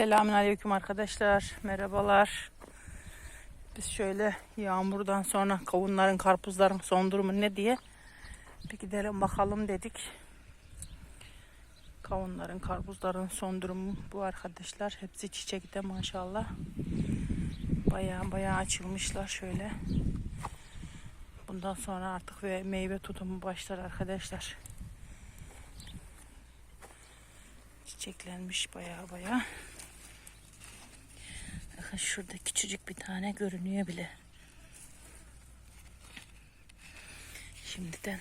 Selamünaleyküm arkadaşlar. Merhabalar. Biz şöyle yağmurdan sonra kavunların, karpuzların son durumu ne diye bir gidelim bakalım dedik. Kavunların, karpuzların son durumu bu arkadaşlar. Hepsi çiçekte maşallah. Bayağı bayağı açılmışlar şöyle. Bundan sonra artık ve meyve tutumu başlar arkadaşlar. Çiçeklenmiş bayağı bayağı. Bakın şurada küçücük bir tane görünüyor bile. Şimdiden.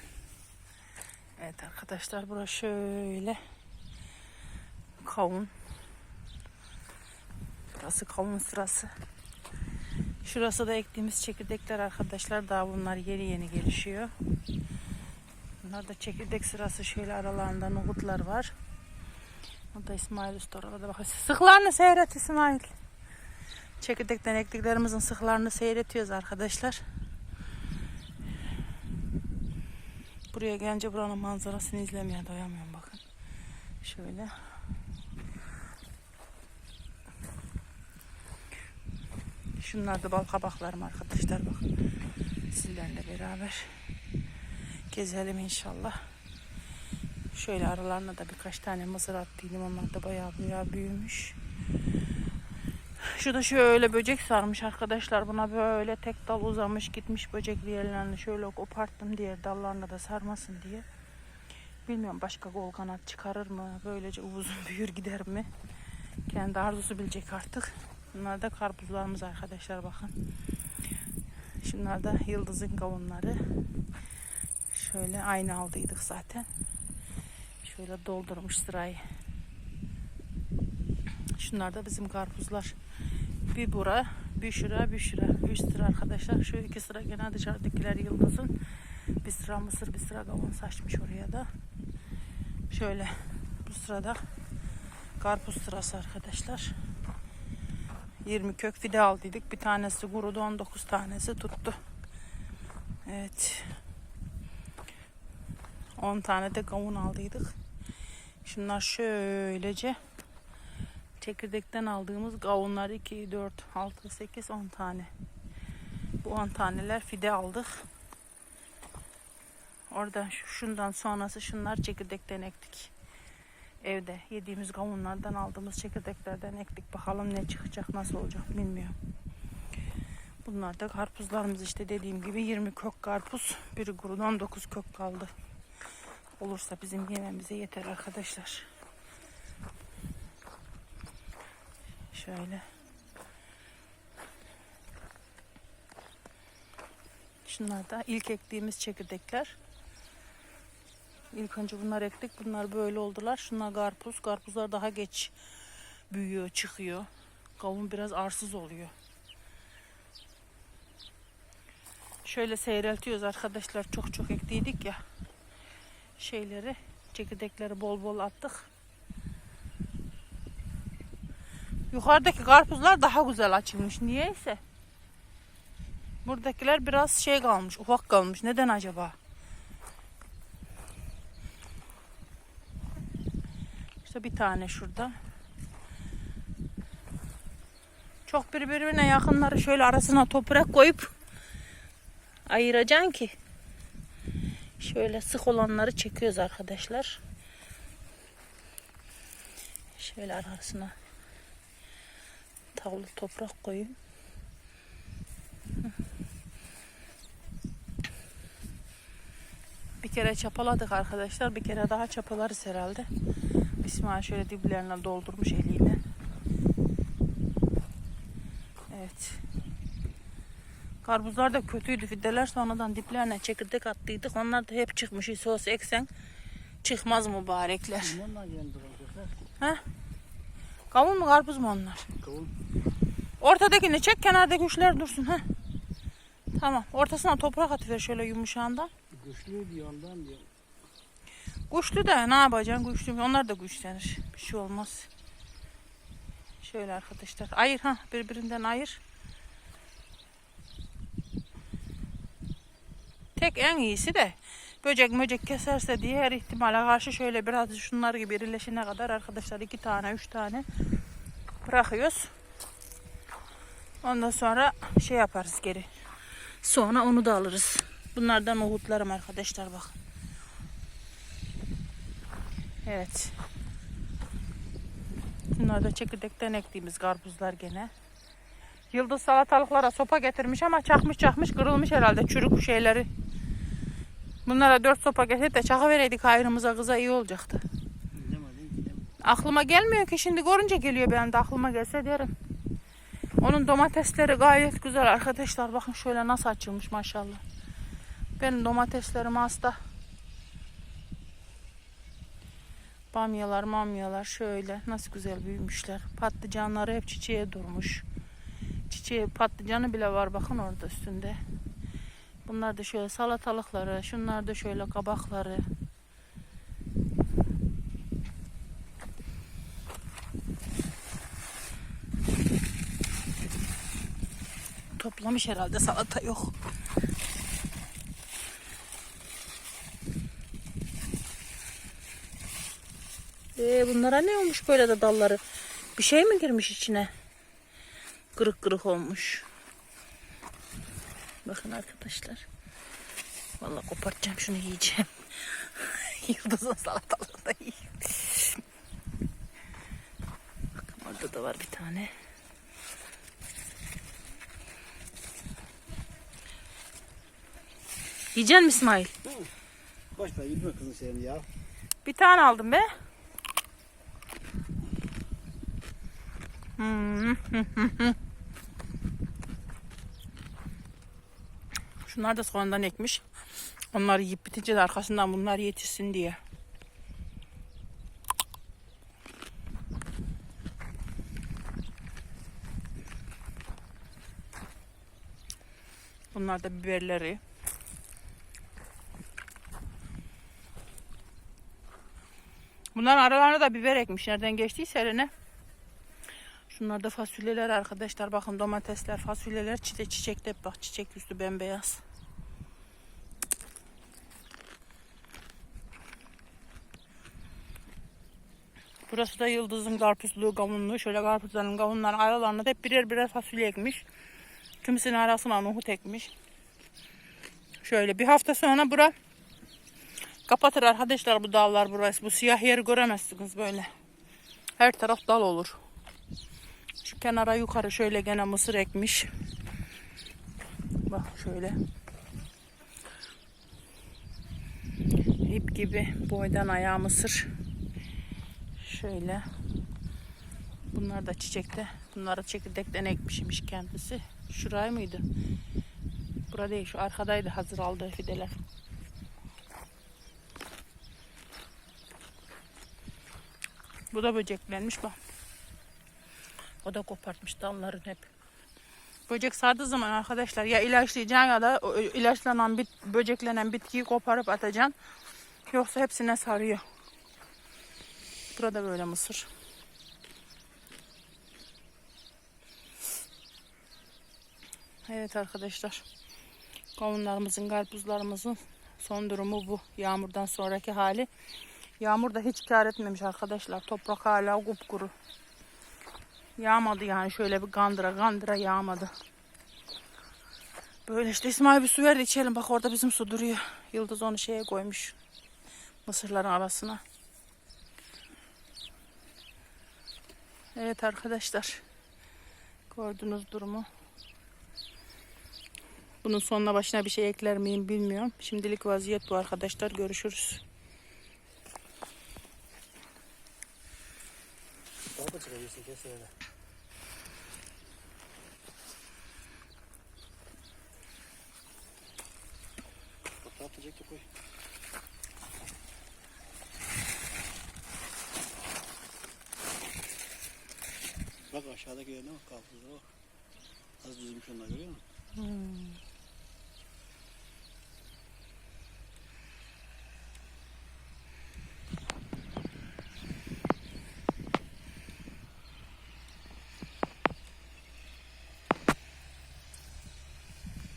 Evet arkadaşlar burası şöyle. Kavun. Burası kavun sırası. Şurası da ektiğimiz çekirdekler arkadaşlar. Daha bunlar yeni yeni gelişiyor. Bunlar da çekirdek sırası. Şöyle aralarında nohutlar var. O da İsmail Usta orada bakın. Sıklarını seyret İsmail. Çekirdekten ektiklerimizin sıklarını seyretiyoruz arkadaşlar. Buraya gelince buranın manzarasını izlemeye doyamıyorum bakın. Şöyle. Şunlar da bal kabaklarım arkadaşlar bakın. Sizlerle beraber gezelim inşallah. Şöyle aralarına da birkaç tane mısır attıydım. Onlar da bayağı bayağı büyümüş. Şurada şöyle böcek sarmış arkadaşlar. Buna böyle tek dal uzamış gitmiş böcek yerlerini şöyle koparttım diğer dallarına da sarmasın diye. Bilmiyorum başka kol kanat çıkarır mı? Böylece uzun büyür gider mi? Kendi arzusu bilecek artık. Bunlar da karpuzlarımız arkadaşlar bakın. Şunlar da yıldızın kavunları. Şöyle aynı aldıydık zaten. Şöyle doldurmuş sırayı. Şunlar da bizim karpuzlar. Bir bura, bir şura, bir şura. Üç sıra arkadaşlar. Şu iki sıra gene dışarıdakiler yıldızın. Bir sıra mısır, bir sıra kavun saçmış oraya da. Şöyle bu sırada karpuz sırası arkadaşlar. 20 kök fide aldıydık. Bir tanesi kurudu, 19 tanesi tuttu. Evet. 10 tane de kavun aldıydık. Şunlar şöylece çekirdekten aldığımız kavunlar 2, 4, 6, 8, 10 tane. Bu 10 taneler fide aldık. Oradan şu- şundan sonrası şunlar çekirdekten ektik. Evde yediğimiz kavunlardan aldığımız çekirdeklerden ektik. Bakalım ne çıkacak, nasıl olacak bilmiyorum. Bunlar da karpuzlarımız işte dediğim gibi 20 kök karpuz. Biri kurudu 19 kök kaldı. Olursa bizim yememize yeter arkadaşlar. Şöyle. Şunlar da ilk ektiğimiz çekirdekler. İlk önce bunlar ektik. Bunlar böyle oldular. Şunlar karpuz. Karpuzlar daha geç büyüyor, çıkıyor. Kavun biraz arsız oluyor. Şöyle seyreltiyoruz arkadaşlar. Çok çok ektiydik ya. Şeyleri, çekirdekleri bol bol attık. Yukarıdaki karpuzlar daha güzel açılmış. Niyeyse. Buradakiler biraz şey kalmış, ufak kalmış. Neden acaba? İşte bir tane şurada. Çok birbirine yakınları şöyle arasına toprak koyup ayıracaksın ki şöyle sık olanları çekiyoruz arkadaşlar. Şöyle arasına tavlı toprak koyun. Bir kere çapaladık arkadaşlar. Bir kere daha çapalarız herhalde. İsmail şöyle diplerine doldurmuş eliyle. Evet. Karpuzlar da kötüydü fideler. Sonradan diplerine çekirdek attıydık. Onlar da hep çıkmış. Sos eksen çıkmaz mübarekler. Bundan. Ha? Kavun mu karpuz mu onlar? Kavun. Ortadakini çek kenardaki uçlar dursun. ha. Tamam. Ortasına toprak atıver şöyle yumuşağından. Güçlü diyor ondan diyor. Güçlü de ne yapacaksın güçlü. Onlar da güçlenir. Bir şey olmaz. Şöyle arkadaşlar. Ayır ha birbirinden ayır. Tek en iyisi de böcek möcek keserse diye her ihtimale karşı şöyle biraz şunlar gibi irileşene kadar arkadaşlar iki tane üç tane bırakıyoruz. Ondan sonra şey yaparız geri. Sonra onu da alırız. Bunlardan nohutlarım arkadaşlar bakın. Evet. Bunlar da çekirdekten ektiğimiz karpuzlar gene. Yıldız salatalıklara sopa getirmiş ama çakmış çakmış kırılmış herhalde çürük şeyleri. Bunlara dört sopa getirip de çakıvereydik ayrımıza kıza iyi olacaktı. Aklıma gelmiyor ki şimdi görünce geliyor benim de aklıma gelse derim. Onun domatesleri gayet güzel arkadaşlar. Bakın şöyle nasıl açılmış maşallah. Benim domateslerim hasta. Bamyalar mamyalar şöyle nasıl güzel büyümüşler. Patlıcanları hep çiçeğe durmuş. Çiçeği patlıcanı bile var bakın orada üstünde. Bunlar da şöyle salatalıkları, şunlar da şöyle kabakları. Toplamış herhalde salata yok. Ee, bunlara ne olmuş böyle de dalları? Bir şey mi girmiş içine? Kırık kırık olmuş. Bakın arkadaşlar. Vallahi kopartacağım şunu yiyeceğim. Yıldızın salatalığını da yiyeyim. Bakın orada da var bir tane. Yiyecek misin İsmail? Başla yürüme kızın seni ya. Bir tane aldım be. Hmm. Şunlar da sonradan ekmiş. Onları yiyip bitince de arkasından bunlar yetişsin diye. Bunlar da biberleri. Bunların aralarına da biber ekmiş. Nereden geçtiyse eline. Şunlar da fasulyeler arkadaşlar. Bakın domatesler, fasulyeler çiçek çiçekte bak çiçek üstü bembeyaz. Burası da Yıldız'ın karpuzluğu, kavunluğu. Şöyle karpuzların, kavunların aralarına hep birer birer fasulye ekmiş. Kimisinin arasına nohut ekmiş. Şöyle bir hafta sonra bura kapatır arkadaşlar bu dallar burası. Bu siyah yeri göremezsiniz böyle. Her taraf dal olur. Şu kenara yukarı şöyle gene mısır ekmiş. Bak şöyle. İp gibi boydan ayağı mısır. Şöyle. Bunlar da çiçekte. Bunları çekirdekten ekmişmiş kendisi. Şurayı mıydı? Burada değil. Şu arkadaydı hazır aldığı fideler. Bu da böceklenmiş bak. O da kopartmış dalların hep. Böcek sardığı zaman arkadaşlar ya ilaçlayacaksın ya da ilaçlanan bit, böceklenen bitkiyi koparıp atacaksın. Yoksa hepsine sarıyor. Burada böyle mısır. Evet arkadaşlar. Kavunlarımızın, karpuzlarımızın son durumu bu. Yağmurdan sonraki hali. Yağmur da hiç kar etmemiş arkadaşlar. Toprak hala kupkuru. Yağmadı yani şöyle bir gandıra gandıra yağmadı. Böyle işte İsmail bir su ver içelim. Bak orada bizim su duruyor. Yıldız onu şeye koymuş. Mısırların arasına. Evet arkadaşlar. Gördüğünüz durumu. Bunun sonuna başına bir şey ekler miyim bilmiyorum. Şimdilik vaziyet bu arkadaşlar. Görüşürüz. Atacak da koy. Bak aşağıdaki yerine bak kalkıyor bak. Az düzmüş onlar görüyor musun? Hmm.